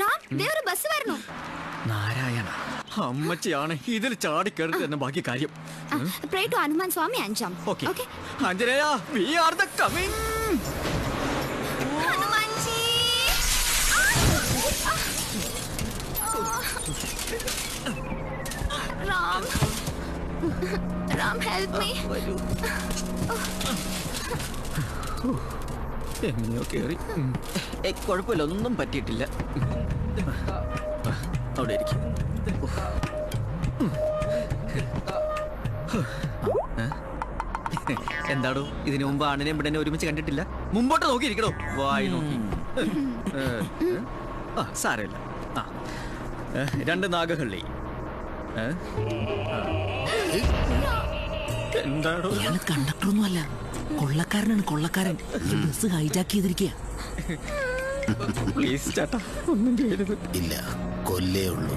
റാം ദേ ഒരു ബസ് വരുന്നു. നാരായണ. അമ്മച്ചിയാണ് ഇതിൽ ചാടിക്കരുത് എന്ന ബാക്കി കാര്യം. പ്രേ ടു ഹനുമാൻ സ്വാമി അഞ്ചാം. Okay. Okay. Anjaneya we are the coming Hanumanji. Ram. Ram help me എങ്ങനെയോ. ഏ കുഴപ്പമില്ല ഒന്നും പറ്റിയിട്ടില്ല. അവിടെ ഇരിക്കും. എന്താടോ ഇതിനു മുമ്പ് ആണിനെ ഇവിടെ ഒരുമിച്ച് കണ്ടിട്ടില്ല? മുമ്പോട്ട് നോക്കിയിരിക്കണോ? വായി നോക്കി? ആ സാരമില്ല. ആ രണ്ട് നാഗഹള്ളി? എന്താടോ കണ്ടക്ടറൊന്നുമല്ല. കൊള്ളക്കാരനാണ് കൊള്ളക്കാരൻ. ഈ ബസ് ഹൈജാക്ക് ചെയ്തിരിക്കുക പ്ലീസ് ചേട്ടാ ഒന്നും ചെയ്യരുത്. ഇല്ല കൊല്ലേ ഉള്ളൂ.